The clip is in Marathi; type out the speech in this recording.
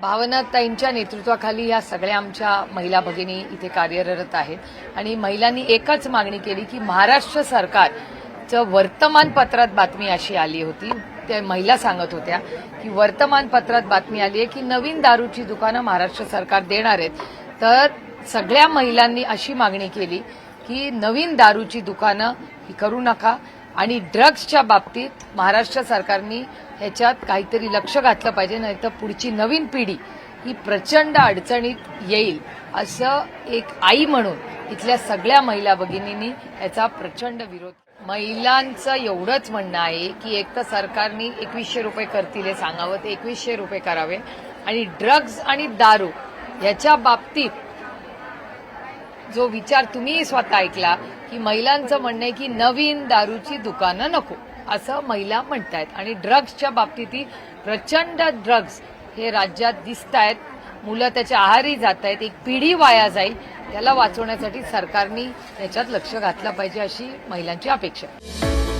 भावनाताईंच्या नेतृत्वाखाली या सगळ्या आमच्या महिला भगिनी इथे कार्यरत आहेत. आणि महिलांनी एकच मागणी केली की महाराष्ट्र सरकारचं वर्तमानपत्रात बातमी अशी आली होती. त्या महिला सांगत होत्या की वर्तमानपत्रात बातमी आली आहे की नवीन दारूची दुकानं महाराष्ट्र सरकार देणार आहेत. तर सगळ्या महिलांनी अशी मागणी केली की नवीन दारूची दुकानं ही करू नका. आणि ड्रग्सच्या बाबतीत महाराष्ट्र सरकारनी ह्याच्यात काहीतरी लक्ष घातलं पाहिजे नाही तर पुढची नवीन पिढी ही प्रचंड अडचणीत येईल असं एक आई म्हणून इथल्या सगळ्या महिला भगिनींनी याचा प्रचंड विरोध महिलांचं एवढंच म्हणणं आहे की एक तर सरकारने एकवीसशे रुपये करतील हे सांगावं ते एकवीसशे रुपये करावे. आणि ड्रग्ज आणि दारू याच्या बाबतीत जो विचार तुम्ही स्वतः ऐकला की महिलांचं म्हणणं आहे की नवीन दारूची दुकानं नको असं महिला म्हणतायत. आणि ड्रग्सच्या बाबतीतही प्रचंड ड्रग्स हे राज्यात दिसत आहेत मुलं त्याच्या आहारी जात आहेत एक पिढी वाया जाईल त्याला वाचवण्यासाठी सरकारने त्याच्यात लक्ष घातलं पाहिजे अशी महिलांची अपेक्षा आहे.